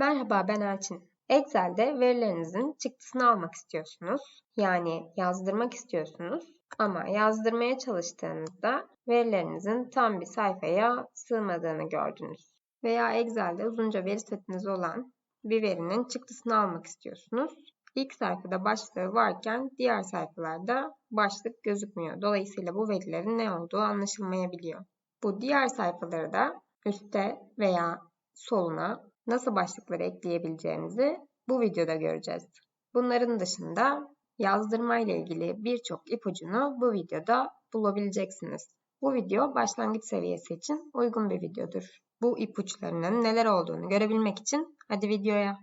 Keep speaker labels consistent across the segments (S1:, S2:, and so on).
S1: Merhaba ben Elçin. Excel'de verilerinizin çıktısını almak istiyorsunuz. Yani yazdırmak istiyorsunuz. Ama yazdırmaya çalıştığınızda verilerinizin tam bir sayfaya sığmadığını gördünüz. Veya Excel'de uzunca veri setiniz olan bir verinin çıktısını almak istiyorsunuz. İlk sayfada başlığı varken diğer sayfalarda başlık gözükmüyor. Dolayısıyla bu verilerin ne olduğu anlaşılmayabiliyor. Bu diğer sayfaları da üste veya soluna nasıl başlıkları ekleyebileceğimizi bu videoda göreceğiz. Bunların dışında yazdırma ile ilgili birçok ipucunu bu videoda bulabileceksiniz. Bu video başlangıç seviyesi için uygun bir videodur. Bu ipuçlarının neler olduğunu görebilmek için hadi videoya.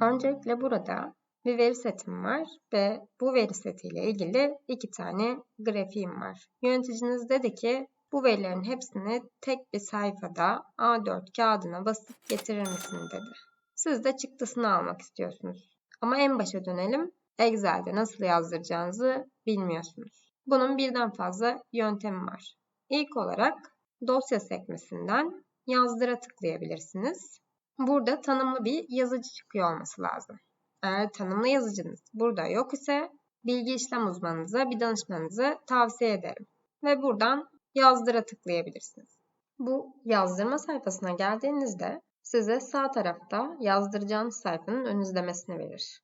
S1: Öncelikle burada bir veri setim var ve bu veri setiyle ilgili iki tane grafiğim var. Yöneticiniz dedi ki bu verilerin hepsini tek bir sayfada A4 kağıdına basıp getirir misin dedi. Siz de çıktısını almak istiyorsunuz. Ama en başa dönelim. Excel'de nasıl yazdıracağınızı bilmiyorsunuz. Bunun birden fazla yöntemi var. İlk olarak dosya sekmesinden yazdıra tıklayabilirsiniz. Burada tanımlı bir yazıcı çıkıyor olması lazım. Eğer tanımlı yazıcınız burada yok ise bilgi işlem uzmanınıza bir danışmanınızı tavsiye ederim. Ve buradan yazdıra tıklayabilirsiniz. Bu yazdırma sayfasına geldiğinizde size sağ tarafta yazdıracağınız sayfanın ön izlemesini verir.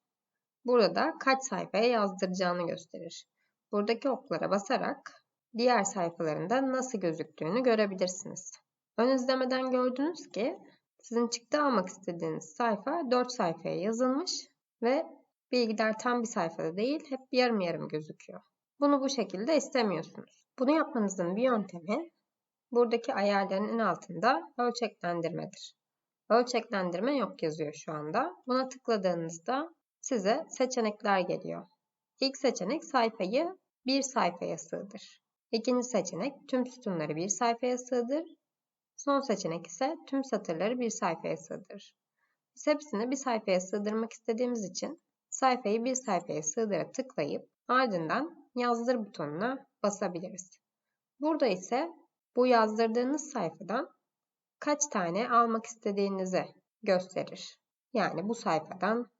S1: Burada kaç sayfaya yazdıracağını gösterir. Buradaki oklara basarak diğer sayfalarında nasıl gözüktüğünü görebilirsiniz. Ön izlemeden gördünüz ki sizin çıktı almak istediğiniz sayfa 4 sayfaya yazılmış ve bilgiler tam bir sayfada değil hep yarım yarım gözüküyor. Bunu bu şekilde istemiyorsunuz. Bunu yapmanızın bir yöntemi buradaki ayarların en altında ölçeklendirmedir. Ölçeklendirme yok yazıyor şu anda. Buna tıkladığınızda size seçenekler geliyor. İlk seçenek sayfayı bir sayfaya sığdır. İkinci seçenek tüm sütunları bir sayfaya sığdır. Son seçenek ise tüm satırları bir sayfaya sığdır. Biz hepsini bir sayfaya sığdırmak istediğimiz için sayfayı bir sayfaya sığdıra tıklayıp ardından yazdır butonuna basabiliriz. Burada ise bu yazdırdığınız sayfadan kaç tane almak istediğinizi gösterir. Yani bu sayfadan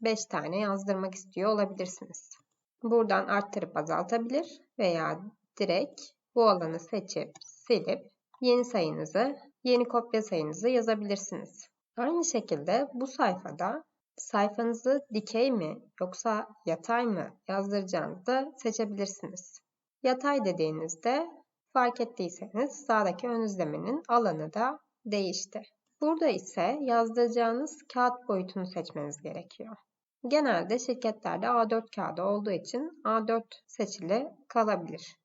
S1: 5 tane yazdırmak istiyor olabilirsiniz. Buradan arttırıp azaltabilir veya direkt bu alanı seçip silip yeni sayınızı, yeni kopya sayınızı yazabilirsiniz. Aynı şekilde bu sayfada sayfanızı dikey mi yoksa yatay mı yazdıracağınızı da seçebilirsiniz. Yatay dediğinizde fark ettiyseniz sağdaki ön izlemenin alanı da değişti. Burada ise yazdıracağınız kağıt boyutunu seçmeniz gerekiyor. Genelde şirketlerde A4 kağıdı olduğu için A4 seçili kalabilir.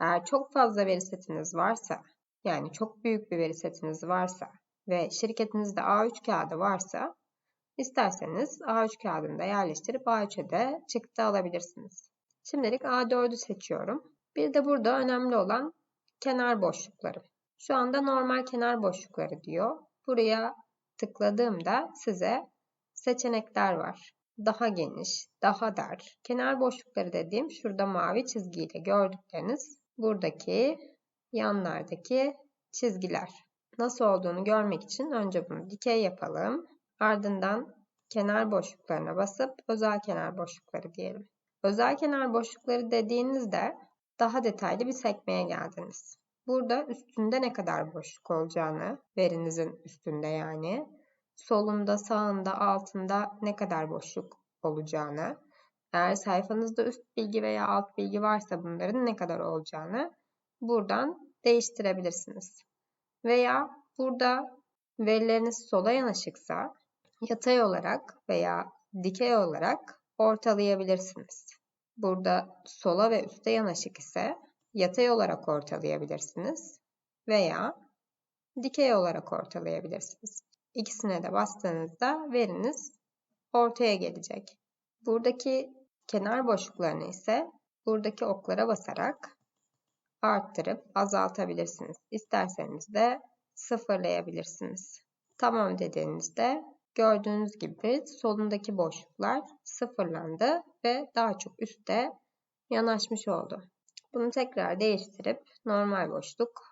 S1: Eğer çok fazla veri setiniz varsa, yani çok büyük bir veri setiniz varsa ve şirketinizde A3 kağıdı varsa isterseniz A3 kağıdını yerleştirip A3'e de çıktı alabilirsiniz. Şimdilik A4'ü seçiyorum. Bir de burada önemli olan kenar boşlukları. Şu anda normal kenar boşlukları diyor. Buraya tıkladığımda size seçenekler var. Daha geniş, daha dar. Kenar boşlukları dediğim şurada mavi çizgiyle gördükleriniz buradaki yanlardaki çizgiler. Nasıl olduğunu görmek için önce bunu dikey yapalım. Ardından kenar boşluklarına basıp özel kenar boşlukları diyelim. Özel kenar boşlukları dediğinizde daha detaylı bir sekmeye geldiniz. Burada üstünde ne kadar boşluk olacağını, verinizin üstünde yani, solunda, sağında, altında ne kadar boşluk olacağını, eğer sayfanızda üst bilgi veya alt bilgi varsa bunların ne kadar olacağını buradan değiştirebilirsiniz. Veya burada verileriniz sola yanaşıksa yatay olarak veya dikey olarak ortalayabilirsiniz. Burada sola ve üste yanaşık ise yatay olarak ortalayabilirsiniz veya dikey olarak ortalayabilirsiniz. İkisine de bastığınızda veriniz ortaya gelecek. Buradaki kenar boşluklarını ise buradaki oklara basarak arttırıp azaltabilirsiniz. İsterseniz de sıfırlayabilirsiniz. Tamam dediğinizde gördüğünüz gibi solundaki boşluklar sıfırlandı ve daha çok üstte yanaşmış oldu. Bunu tekrar değiştirip normal boşluk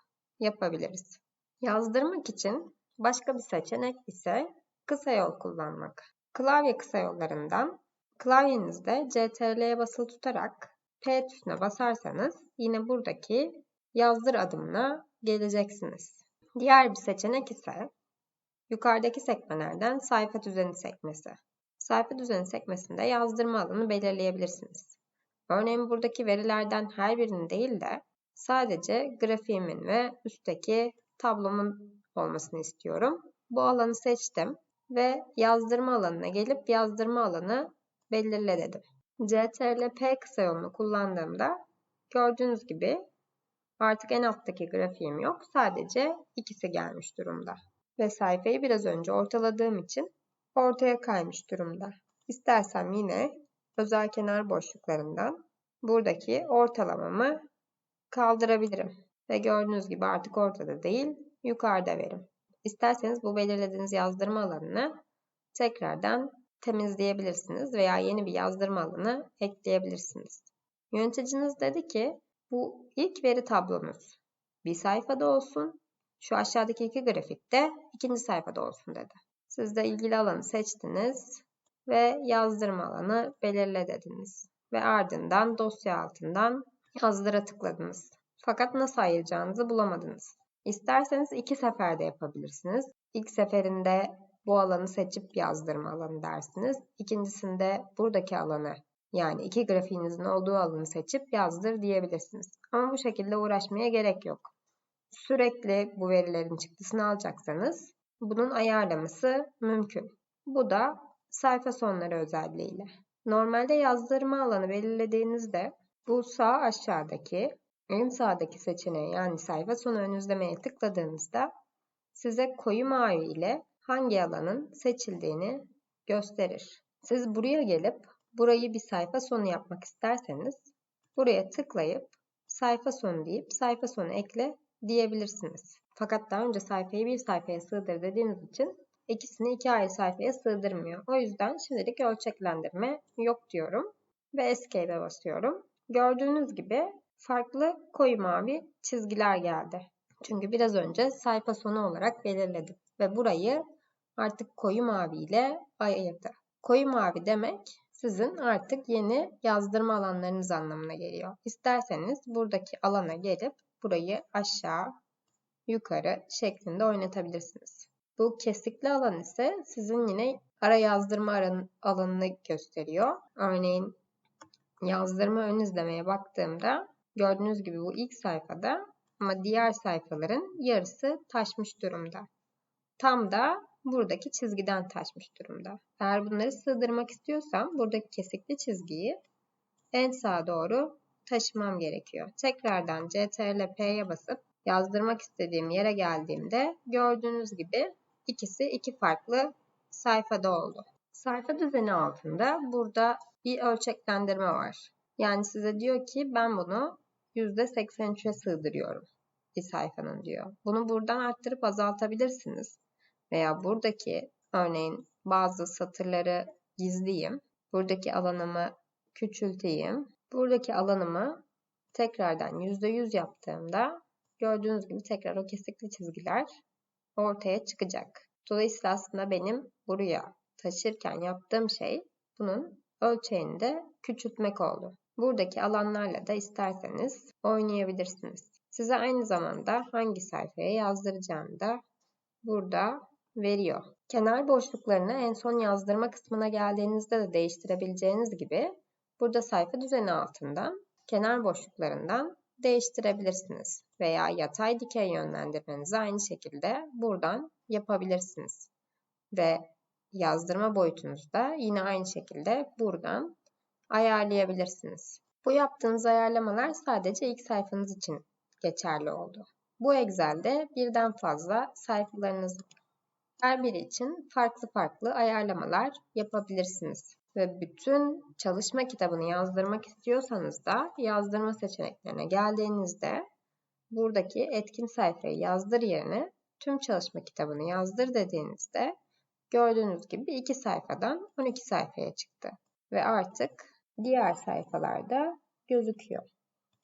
S1: yapabiliriz. Yazdırmak için başka bir seçenek ise kısa yol kullanmak. Klavye kısa yollarından klavyenizde CTRL'ye basılı tutarak P tuşuna basarsanız yine buradaki yazdır adımına geleceksiniz. Diğer bir seçenek ise yukarıdaki sekmelerden sayfa düzeni sekmesi. Sayfa düzeni sekmesinde yazdırma alanı belirleyebilirsiniz. Örneğin buradaki verilerden her birini değil de sadece grafiğimin ve üstteki tablomun olmasını istiyorum. Bu alanı seçtim ve yazdırma alanına gelip yazdırma alanı belirle dedim. CTRL P kısa yolunu kullandığımda gördüğünüz gibi artık en alttaki grafiğim yok. Sadece ikisi gelmiş durumda. Ve sayfayı biraz önce ortaladığım için ortaya kaymış durumda. İstersem yine özel kenar boşluklarından buradaki ortalamamı kaldırabilirim. Ve gördüğünüz gibi artık ortada değil, yukarıda verim. İsterseniz bu belirlediğiniz yazdırma alanını tekrardan temizleyebilirsiniz veya yeni bir yazdırma alanı ekleyebilirsiniz. Yöneticiniz dedi ki bu ilk veri tablonuz bir sayfada olsun, şu aşağıdaki iki grafikte ikinci sayfada olsun dedi. Siz de ilgili alanı seçtiniz ve yazdırma alanı belirle dediniz. Ve ardından dosya altından yazdıra tıkladınız. Fakat nasıl ayıracağınızı bulamadınız. İsterseniz iki seferde yapabilirsiniz. İlk seferinde bu alanı seçip yazdırma alanı dersiniz. İkincisinde buradaki alanı yani iki grafiğinizin olduğu alanı seçip yazdır diyebilirsiniz. Ama bu şekilde uğraşmaya gerek yok. Sürekli bu verilerin çıktısını alacaksanız bunun ayarlaması mümkün. Bu da sayfa sonları özelliğiyle. Normalde yazdırma alanı belirlediğinizde bu sağ aşağıdaki en sağdaki seçeneğe yani sayfa sonu ön izlemeye tıkladığınızda size koyu mavi ile hangi alanın seçildiğini gösterir. Siz buraya gelip burayı bir sayfa sonu yapmak isterseniz buraya tıklayıp sayfa sonu deyip sayfa sonu ekle diyebilirsiniz. Fakat daha önce sayfayı bir sayfaya sığdır dediğiniz için ikisini iki ayrı sayfaya sığdırmıyor. O yüzden şimdilik ölçeklendirme yok diyorum ve Escape'e basıyorum. Gördüğünüz gibi farklı koyu mavi çizgiler geldi. Çünkü biraz önce sayfa sonu olarak belirledim ve burayı artık koyu mavi ile ayırdı. Koyu mavi demek sizin artık yeni yazdırma alanlarınız anlamına geliyor. İsterseniz buradaki alana gelip burayı aşağı, yukarı şeklinde oynatabilirsiniz. Bu kesikli alan ise sizin yine ara yazdırma alanını gösteriyor. Örneğin yazdırma ön izlemeye baktığımda gördüğünüz gibi bu ilk sayfada ama diğer sayfaların yarısı taşmış durumda. Tam da buradaki çizgiden taşmış durumda. Eğer bunları sığdırmak istiyorsam buradaki kesikli çizgiyi en sağa doğru taşımam gerekiyor. Tekrardan CTRL P'ye basıp yazdırmak istediğim yere geldiğimde gördüğünüz gibi ikisi iki farklı sayfada oldu. Sayfa düzeni altında burada bir ölçeklendirme var. Yani size diyor ki ben bunu %83'e sığdırıyorum bir sayfanın diyor. Bunu buradan arttırıp azaltabilirsiniz. Veya buradaki örneğin bazı satırları gizleyeyim. Buradaki alanımı küçülteyim. Buradaki alanımı tekrardan %100 yaptığımda gördüğünüz gibi tekrar o kesikli çizgiler ortaya çıkacak. Dolayısıyla aslında benim buraya taşırken yaptığım şey bunun ölçeğini de küçültmek oldu. Buradaki alanlarla da isterseniz oynayabilirsiniz. Size aynı zamanda hangi sayfaya yazdıracağını da burada veriyor. Kenar boşluklarını en son yazdırma kısmına geldiğinizde de değiştirebileceğiniz gibi burada sayfa düzeni altından kenar boşluklarından değiştirebilirsiniz. Veya yatay dikey yönlendirmenizi aynı şekilde buradan yapabilirsiniz. Ve yazdırma boyutunuzu da yine aynı şekilde buradan ayarlayabilirsiniz. Bu yaptığınız ayarlamalar sadece ilk sayfanız için geçerli oldu. Bu Excel'de birden fazla sayfalarınız. Her biri için farklı farklı ayarlamalar yapabilirsiniz. Ve bütün çalışma kitabını yazdırmak istiyorsanız da yazdırma seçeneklerine geldiğinizde buradaki etkin sayfayı yazdır yerine tüm çalışma kitabını yazdır dediğinizde gördüğünüz gibi iki sayfadan 12 sayfaya çıktı. Ve artık diğer sayfalarda gözüküyor.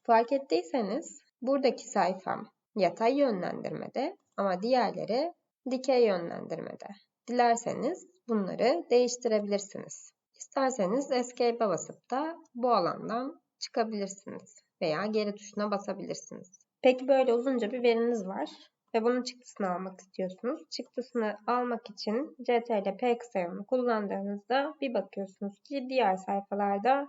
S1: Fark ettiyseniz buradaki sayfam yatay yönlendirmede ama diğerleri dikey yönlendirmede. Dilerseniz bunları değiştirebilirsiniz. İsterseniz Escape'e basıp da bu alandan çıkabilirsiniz veya geri tuşuna basabilirsiniz. Peki böyle uzunca bir veriniz var ve bunun çıktısını almak istiyorsunuz. Çıktısını almak için CTRL P kısa kullandığınızda bir bakıyorsunuz ki diğer sayfalarda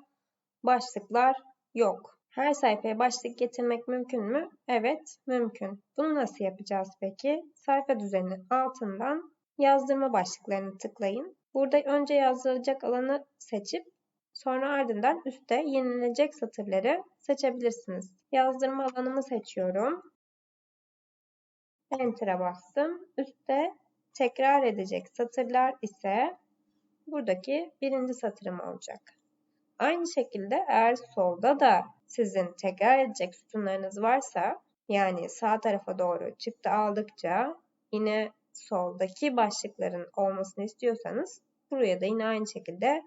S1: başlıklar yok. Her sayfaya başlık getirmek mümkün mü? Evet, mümkün. Bunu nasıl yapacağız peki? Sayfa düzeni altından yazdırma başlıklarını tıklayın. Burada önce yazdırılacak alanı seçip sonra ardından üstte yenilenecek satırları seçebilirsiniz. Yazdırma alanımı seçiyorum. Enter'a bastım. Üstte tekrar edecek satırlar ise buradaki birinci satırım olacak. Aynı şekilde eğer solda da sizin tekrar edecek sütunlarınız varsa yani sağ tarafa doğru çıktı aldıkça yine soldaki başlıkların olmasını istiyorsanız buraya da yine aynı şekilde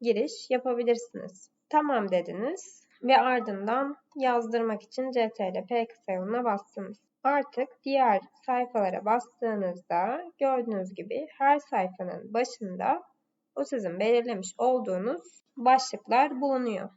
S1: giriş yapabilirsiniz. Tamam dediniz ve ardından yazdırmak için CTRL P kısa bastınız. Artık diğer sayfalara bastığınızda gördüğünüz gibi her sayfanın başında o sizin belirlemiş olduğunuz başlıklar bulunuyor.